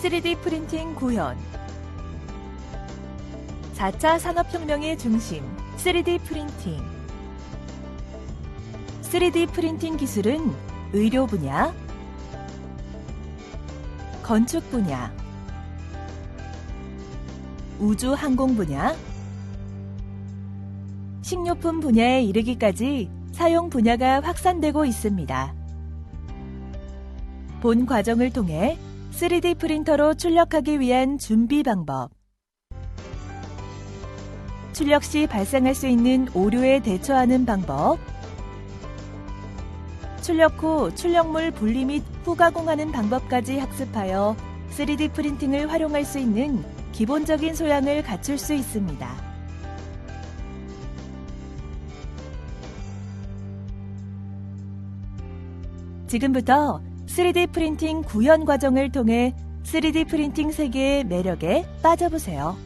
3D 프린팅 구현 4차 산업혁명의 중심 3D 프린팅 3D 프린팅 기술은 의료 분야, 건축 분야, 우주 항공 분야, 식료품 분야에 이르기까지 사용 분야가 확산되고 있습니다. 본 과정을 통해 3D 프린터로 출력하기 위한 준비 방법, 출력 시 발생할 수 있는 오류에 대처하는 방법, 출력 후 출력물 분리 및 후가공하는 방법까지 학습하여 3D 프린팅을 활용할 수 있는 기본적인 소양을 갖출 수 있습니다. 지금부터 3D 프린팅 구현 과정을 통해 3D 프린팅 세계의 매력에 빠져보세요.